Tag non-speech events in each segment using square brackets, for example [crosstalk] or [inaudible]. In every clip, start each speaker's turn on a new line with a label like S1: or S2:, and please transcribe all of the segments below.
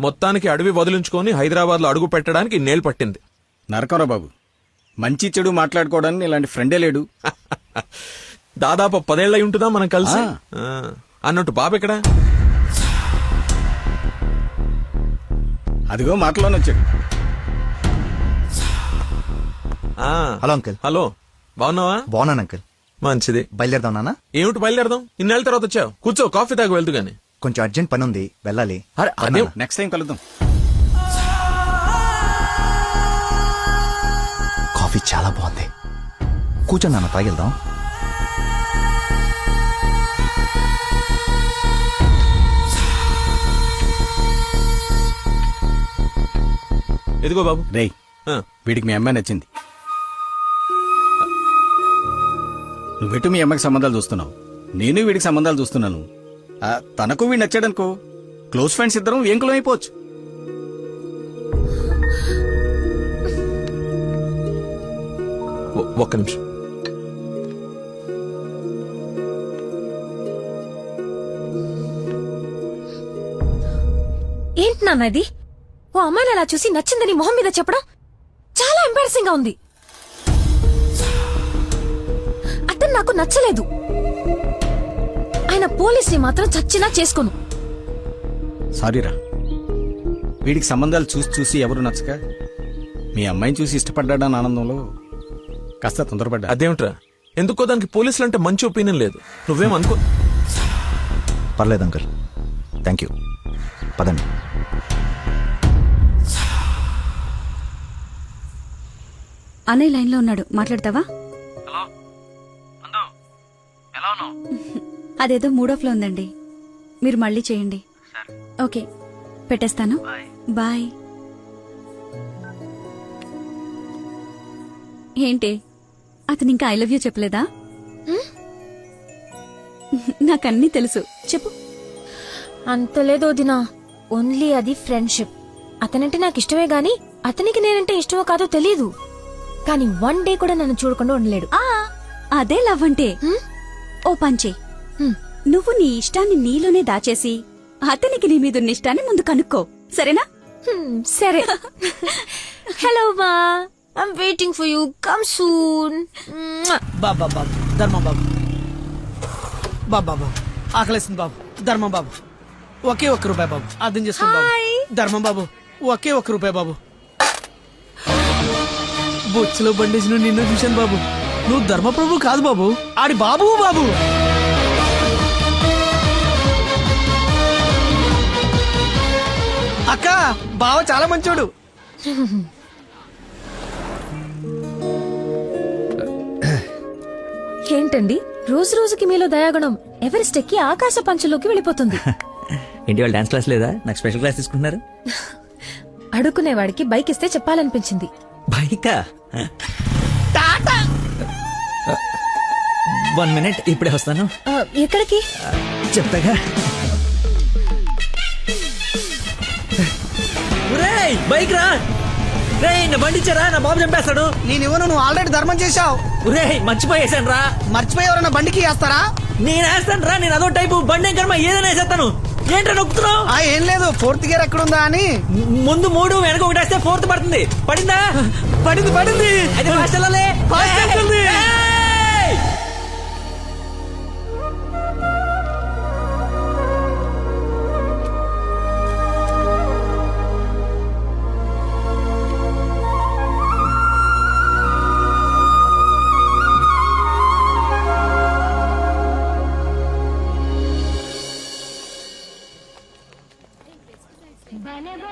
S1: మొత్తానికి అడవి వదిలించుకొని హైదరాబాద్లో అడుగు పెట్టడానికి ఇన్నేళ్ళు పట్టింది.
S2: నరకరా బాబు. మంచి చెడు మాట్లాడుకోవడానికి ఇలాంటి ఫ్రెండే లేడు. [laughs]
S1: దాదాపు పదేళ్ళై ఉంటుందా మనం కలిసి. అన్నట్టు బాబు ఎక్కడ?
S2: అదిగో మాటలోనే వచ్చాడు.
S1: ఆ.
S3: Hello uncle.
S1: హలో. బాగున్నావా?
S3: బాగున్నాను అంకుల్.
S1: మంచిది.
S3: బయలుదేరదాం నాన్న.
S1: ఏమిటి బయలుదేరదాం? ఇన్నేళ్ళ తర్వాత వచ్చావు. కూర్చో కాఫీ తాగి వెళ్తూ గాని.
S3: కొంచెం అర్జెంట్ పని ఉంది వెళ్ళాలి.
S1: అరే, అదే
S2: నెక్స్ట్ టైం కలుద్దాం.
S3: కాఫీ చాలా బాగుంది. కూర్చో నాన్న తాగిద్దాం.
S1: ఎదిగో బాబు.
S2: రేయ్
S1: ఆ.
S2: వీడికి మీ అమ్మాయి నచ్చింది. నువ్వెటు మీ అమ్మాయికి సంబంధాలు చూస్తున్నావు? నేను వీడికి సంబంధాలు చూస్తున్నాను. తనకు వీడు నచ్చాడనుకో. క్లోజ్ ఫ్రెండ్స్ ఇద్దరం ఏంకులం అయిపోవచ్చు
S1: ఒక్క నిమిషం.
S4: ఏంటి నాన్న ఇది? ఓ అమ్మాయిని అలా చూసి నచ్చిందని మొహం మీద చెప్పడం చాలా ఎంబారసింగ్గా ఉంది. అతను నాకు నచ్చలేదు. ఆయన పోలీస్ని మాత్రం చచ్చినా చేసుకోను.
S2: సారీరా. వీడికి సంబంధాలు చూసి చూసి ఎవరు నచ్చక మీ అమ్మాయిని చూసి ఇష్టపడ్డాడని ఆనందంలో కాస్త తొందరపడ్డా.
S1: అదేమిట్రా? ఎందుకో దానికి పోలీసులు అంటే మంచి ఒపీనియన్ లేదు. నువ్వేం అనుకో
S3: పర్లేదు అంకుల్. థ్యాంక్ యూ పదండి.
S5: అన్నయ్య లైన్లో ఉన్నాడు. మాట్లాడతావా? అదేదో మూడో ఫ్లో ఉందండి. మీరు మళ్ళీ చేయండి. ఓకే. పెట్టేస్తాను. బాయ్. ఏంటి? అతను ఇంకా ఐ లవ్ యూ చెప్పలేదా? నాకన్నీ తెలుసు. చెప్పు.
S4: అంత లేదో దినా ఓన్లీ అది ఫ్రెండ్షిప్. అతనంటే నాకు ఇష్టమే గాని అతనికి నేనంటే ఇష్టమో కాదో తెలియదు కానీ వన్ డే కూడా నన్ను చూడకుండా ఉండలేడు.
S5: ఆ అదే లవ్ అంటే? ఓ పంచే. నువ్వు నీ ఇష్టాన్ని నీలోనే దాచేసి అతనికి నీ మీదున్న ఇష్టాన్ని ముందు కనుక్కో. సరేనా?
S4: హ్మ్, సరే. హలో మా I'm waiting for you come soon
S6: బాబు బాబు బాబు ధర్మం బాబు. బాబు బాబు ఆకలేస్తుంది బాబు. ధర్మం బాబు. ఒకే ఒక్క రూపాయి బాబు. అర్థం చేసుకోండి బాబు. ధర్మం బాబు. ఒకే ఒక్క రూపాయి బాబు. బొచ్చులో బండేసిన నిన్ను చూశాను బాబు. నువ్వు ధర్మప్రభు కాదు బాబు. ఆడి బాబు బాబు. బావ చాలా మంచోడు.
S4: ఏంటండి? రోజు రోజుకి మీలో దయాగుణం ఎవరెస్ట్ ఎక్కి ఆకాశ పంచలోకి వెళ్ళిపోతుంది. [laughs]
S7: ఏంటి వాళ్ళు డాన్స్ క్లాస్ లేదా? నాకు స్పెషల్ క్లాస్ తీసుకుంటున్నారు. [laughs]
S4: అడుక్కునేవాడికి బైక్ ఇస్తే చెప్పాలనిపించింది.
S7: బైకా? వన్ మినిట్ ఇప్పుడే వస్తాను.
S4: ఎక్కడికి?
S7: చెప్తాగా? బైక్ రా. రే నా బండి ఇచ్చారా? నా బాబు చంపేస్తాడు.
S6: నేను ఇవ్వను నువ్వు ఆల్రెడీ ధర్మం చేశావు.
S7: ఒరే మర్చిపోయేసాను రా.
S6: మర్చిపోయి ఎవరైనా బండికి వేస్తారా?
S7: నేను వేస్తాను రా నేను అదో టైపు బండి కర్మ? ఏదైనా వేసేస్తాను. ఏంట్రా నొక్కుతున్నావు?
S6: ఆ ఏం లేదు ఫోర్త్ గేర్ ఎక్కడుందా అని.
S7: ముందు మూడు వెనక ఒకటి వేస్తే ఫోర్త్ పడుతుంది. పడిందా?
S6: పడింది పడింది.
S7: అయితే ఫాస్ట్ వెళ్ళాలి.
S6: వెళ్తుంది.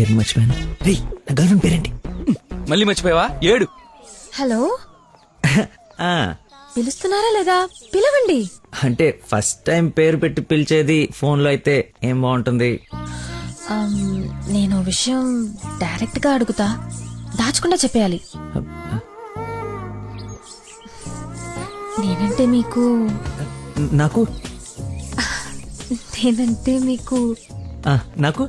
S7: పేరు మర్చిపోయాను. రే నా గర్ల్ పేరేంటి?
S8: మళ్ళీ మర్చిపోయావా? ఏడు.
S4: హలో? [laughs]
S7: ఆ,
S4: పిలుస్తున్నారా లేదా? పిలవండి.
S7: అంటే ఫస్ట్ టైం పేరు పెట్టి పిలిచేది ఫోన్లో అయితే ఏం బాగుంటుంది?
S4: నేను ఓ విషయం డైరెక్ట్గా అడుగుతా. దాచకుండా చెప్పేయాలి. నేనంటే మీకు
S7: నాకు?
S4: నేనంటే మీకు
S7: ఆ, నాకు?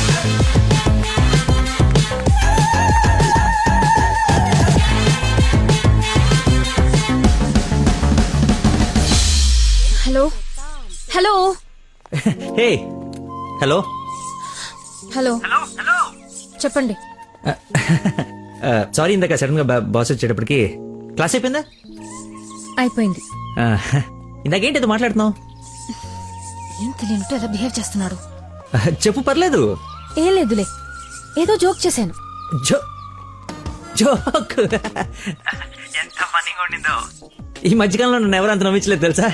S4: Hello. Hello.
S7: Hey. Hello.
S4: Hello. చెప్పండి.
S7: సారీ ఇందాక సడన్గా బాస్ వచ్చేటప్పటికి క్లాస్ అయిపోయిందా?
S4: అయిపోయింది.
S7: ఆ, ఇందాకేంటి ఏదో మాట్లాడుతున్నావు?
S4: ఏం తెలియనట్టు ఎలా బిహేవ్ చేస్తున్నాడు?
S7: చెప్పు పర్లేదు.
S4: ఏం లేదులే. ఏదో జోక్ చేశాను.
S7: జో జోక్. [laughs] ఎంత ఉండిందో. ఈ మధ్యకాలంలో నన్ను ఎవరు అంత నమ్మించలేదు తెలుసా?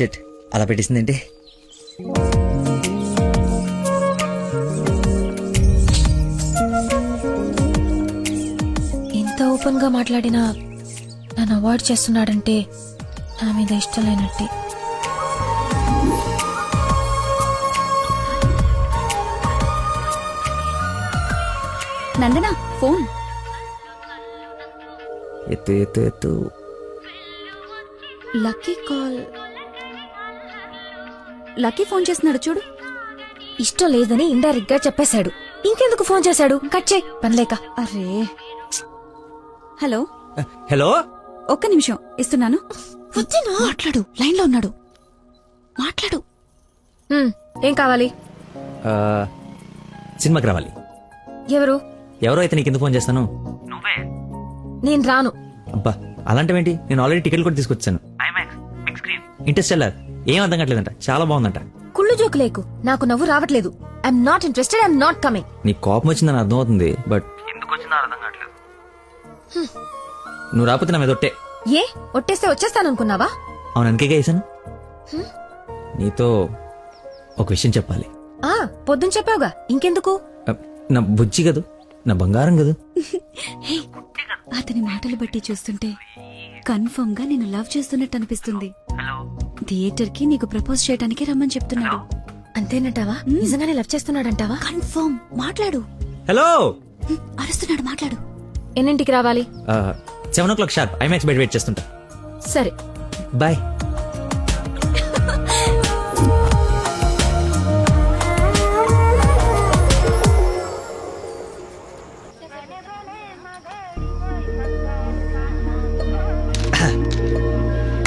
S7: షిట్. అలా పెట్టేసిందేంటి?
S4: ఇంత ఓపెన్గా మాట్లాడినా నన్ను అవాయిడ్ చేస్తున్నాడంటే నా మీద ఇష్టం లేనట్టే.
S5: నందన ఫోన్.
S7: ఎత్తు ఎత్తు ఎత్తు.
S5: Lucky call. లక్కీ ఫోన్ చేస్తున్నాడు చూడు.
S4: ఇష్టం లేదని ఇండైరెక్ట్గా చెప్పేశాడు. ఇంకెందుకు ఫోన్ చేశాడు? కట్ చేయి. పనిలేక
S5: అరే. హలో.
S7: హలో?
S5: ఒక్క నిమిషం. ఇస్తున్నాను. మాట్లాడు లైన్లో ఉన్నాడు. మాట్లాడు.
S4: హ్మ్, ఏం కావాలి?
S7: ఆ, సినిమాకి రావాలి.
S4: ఎవరు?
S7: ఎవరో అయితే నీకు ఎందుకు ఫోన్ చేస్తాను?
S4: నేను రాను.
S7: అబ్బా అలాంటివేంటి? నేను ఆల్రెడీ టికెట్ కూడా తీసుకొచ్చాను. ఇంట్రెస్ట్ వెళ్ళారు ఏం అర్థం కావట్లేదంట. చాలా బాగుందంట.
S4: కుళ్ళు జోకు లేకు. నాకు నవ్వు రావట్లేదు. I'm not interested I'm not coming
S7: నీ కోపం వచ్చిందని అర్థం అవుతుంది బట్ నువ్వు రాకపోతే నా మీద ఒట్టే.
S4: ఏ? ఒట్టేస్తే వచ్చేస్తాననుకున్నావా?
S7: అవును అందుకే వేసాను నీతో ఒక విషయం చెప్పాలి.
S4: ఆ పొద్దున చెప్పావుగా. ఇంకెందుకు?
S7: నా బుజ్జి కదూ? నా బంగారం కదూ.
S5: హే, అతని మాటలు బట్టి చూస్తుంటే కన్ఫర్మ్గా నేను లవ్ చేస్తున్నట్టు అనిపిస్తుంది. థియేటర్కి నీకు ప్రపోజ్ చేయడానికి రమ్మని చెప్తున్నాడు.
S4: అంతేనంటావా? నిజంగానే లవ్ చేస్తున్నాడంటావా?
S5: కన్ఫర్మ్ మాట్లాడు.
S7: హలో.
S5: హ్మ్, అరుస్తున్నాడు మాట్లాడు.
S4: ఎన్నింటికి రావాలి?
S7: Seven o'clock sharp IMAX బయట వెయిట్ చేస్తుంటా.
S4: సరే.
S7: Bye.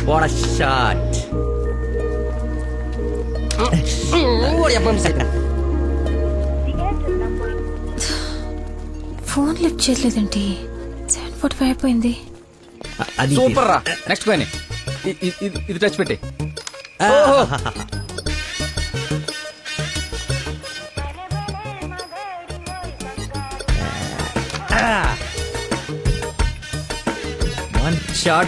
S7: What a shot!
S4: Phone lift చేయలేదండి సెవెన్ ఫార్టీ ఫైవ్ అయిపోయింది.
S7: అది
S8: సూపర్ రా. నెక్స్ట్ పైన ఇది టచ్ పెట్టి
S7: One shot,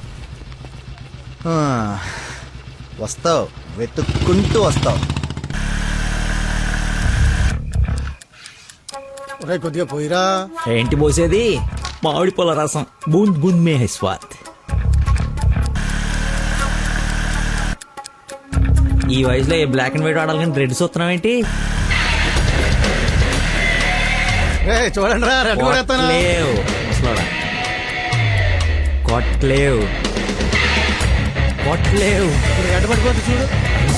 S3: ఆ, వస్తావు వెతుక్కుంటూ వస్తావు.
S6: కొద్దిగా పోయిరా.
S7: ఏంటి పోసేది? మామిడి పొల రసం. బూంద్ బూంద్ మే హై స్వాద్. ఈ వయసులో ఏ బ్లాక్ అండ్ వైట్ ఆడాలి కానీ రెడ్ చూస్తున్నావు ఏంటి?
S2: చూడండి రా రెడ్
S7: ముసలోడా. కొట్లేవు కొట్లేవు
S6: ఎడబడిపోతే చూడు.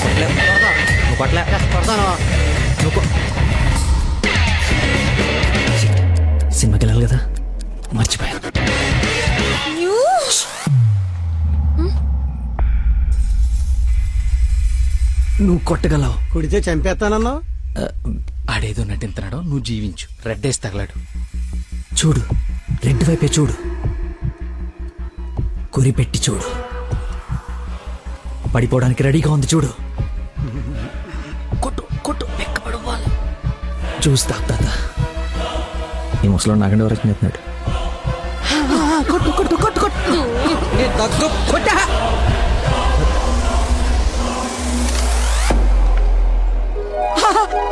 S7: కొట్లేవు నువ్వు కొట్లే
S6: కొడతాను?
S7: నువ్వు సినిమాకి వెళ్ళాలి కదా? మర్చిపోయాను. నువ్వు కొట్టగలవు.
S6: కుడితే చంపేస్తానన్నా
S8: ఆడేదో నటింతున్నాడో నువ్వు జీవించు. రెడ్ వేసి తగలాడు.
S7: చూడు. రెడ్ వైపే చూడు. గురి పెట్టి చూడు. పడిపోవడానికి రెడీగా ఉంది చూడు. కొట్టు కొట్టు వెక్కబడవాలి చూస్తా తాత. ఈ ముసలో నాగండి వరకు చెప్తున్నాడు
S6: కొట్టు కొట్టు కొట్టు కొట్టు. ఏ దగ్గు కొట్టా.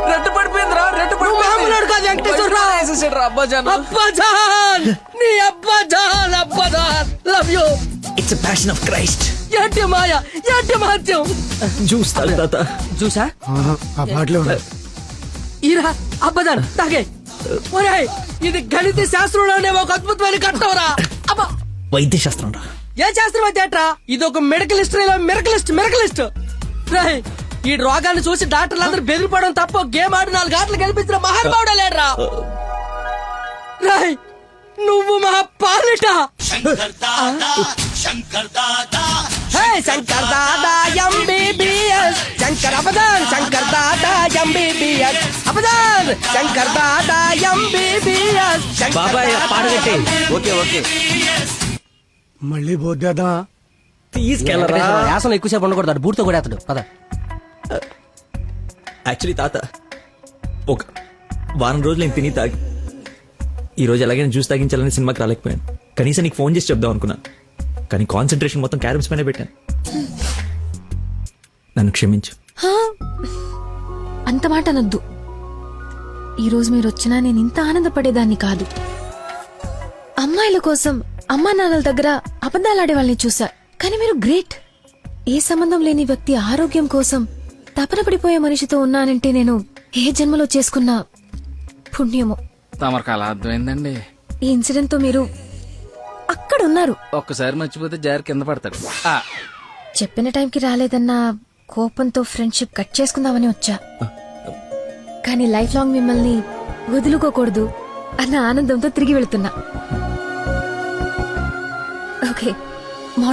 S8: రెడ్ పడిపోయిందిరా రెడ్
S6: మామూలుడు కాదు వెంకటేశ్వరరావు అబ్బాజాన్ నీ అబ్బాజాన్ అబ్బాజాన్ love you
S7: it's passion of Christ తాత.
S2: ఆ
S6: ఈరా అబ్బదాన్ తాగే. ఒరేయ్ ఇది గణిత శాస్త్రంలోనే ఒక అద్భుతమైన కట్టవరా? అబ్బా.
S7: వైద్య శాస్త్రం రా
S6: ఏ శాస్త్రం అయితే? ఇది ఒక మెడికల్ హిస్టరీలో మెరకలిస్ట్ మెరకలిస్ట్ రేయ్ ఈ రోగాన్ని చూసి డాక్టర్లు అందరూ బెదిరిపోవడం తప్ప గేమ్ ఆడి నాలుగు ఆటలు గెలిపించిన మహానుభావుడే లేడ్రా. రాయ్ నువ్వు మా పాలిట హే, శంకర్ దాదా ఎంబీబీఎస్ శంకర్ అబదాన్ శంకర్ దాదా ఎంబీబీఎస్ అబదాన్ శంకర్ దాదా ఎంబీబీఎస్
S7: బాబాయ్ పాట
S3: ఓకే ఓకే.
S6: మళ్ళీ పోద్దేదా
S7: తీసుకెళ్ళరా.
S6: యాసన ఎక్కువసేపు ఉండకూడదు. బూర్తో కూడా అతడు పద.
S7: యాక్చువల్లీ తాత ఒక వారం రోజులు నేను తిని తాగి ఈ రోజు ఎలాగైనా జ్యూస్ తాగించాలని సినిమాకి రాలేకపోయాను. కనీసం నీకు ఫోన్ చేసి చెప్దాం అనుకున్నాను. కానీ కాన్సన్ట్రేషన్ మొత్తం క్యారమ్స్ పైన పెట్టాను. నన్ను క్షమించు.
S4: హా, అంత మాట అనొద్దు. ఈరోజు మీరు వచ్చినా నేను ఇంత ఆనందపడేదాన్ని కాదు. అమ్మాయిల కోసం అమ్మా నాన్నల దగ్గర అబద్ధాలాడే వాళ్ళని చూసా కానీ మీరు గ్రేట్. ఏ సంబంధం లేని వ్యక్తి ఆరోగ్యం కోసం తపన పడిపోయే మనిషితో ఉన్నానంటే నేను ఏ జన్మలో చేసుకున్న పుణ్యమో.
S8: తమరికి అలా అర్థమైందండి.
S4: ఈ ఇన్సిడెంట్తో మీరు అక్కడ ఉన్నారు
S8: ఒక్కసారి మర్చిపోతే జారి కింద పడతాడు.
S4: చెప్పిన టైంకి రాలేదన్న కోపంతో ఫ్రెండ్షిప్ కట్ చేసుకుందామని వచ్చా. కానీ లైఫ్ లాంగ్ మిమ్మల్ని వదులుకోకూడదు అన్న ఆనందంతో తిరిగి వెళుతున్నా. ఓకే.